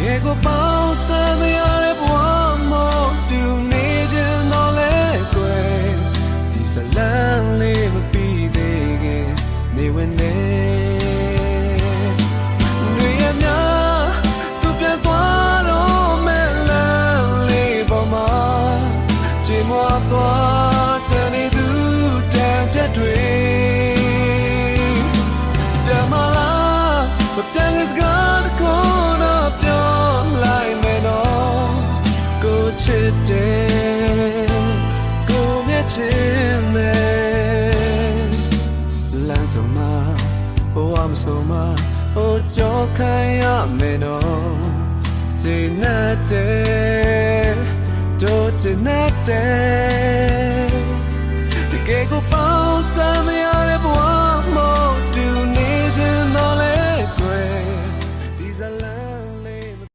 ကယ်ကိုပေါင်းစမ်းမရတဲ့ဘဝမောတူနေခြင်းတော့လေကွယ်ဒီဇလန်လေးမပြီးသေးခင်နေဝင်နေတွေရများသူပြန်သွားတော့မဲ့လမ်းလေးပေါ်မှာချိန်မွားသွားတန်နေသူတန်ချက်တွေတမလာဘတန်စကား ကိုချစ်တယ်ကိုမြတ်ချင်မယ်လမ်းဆုံးမှာဘဝမဆုံးမှာဟိုကြောခိုင်းရမယ်နော်ချိန်နဲ့တဲ့တို့ချိန်နဲ့တဲ့တကယ်ကိုပေါင်းစမ်းမရတဲ့ဘဝ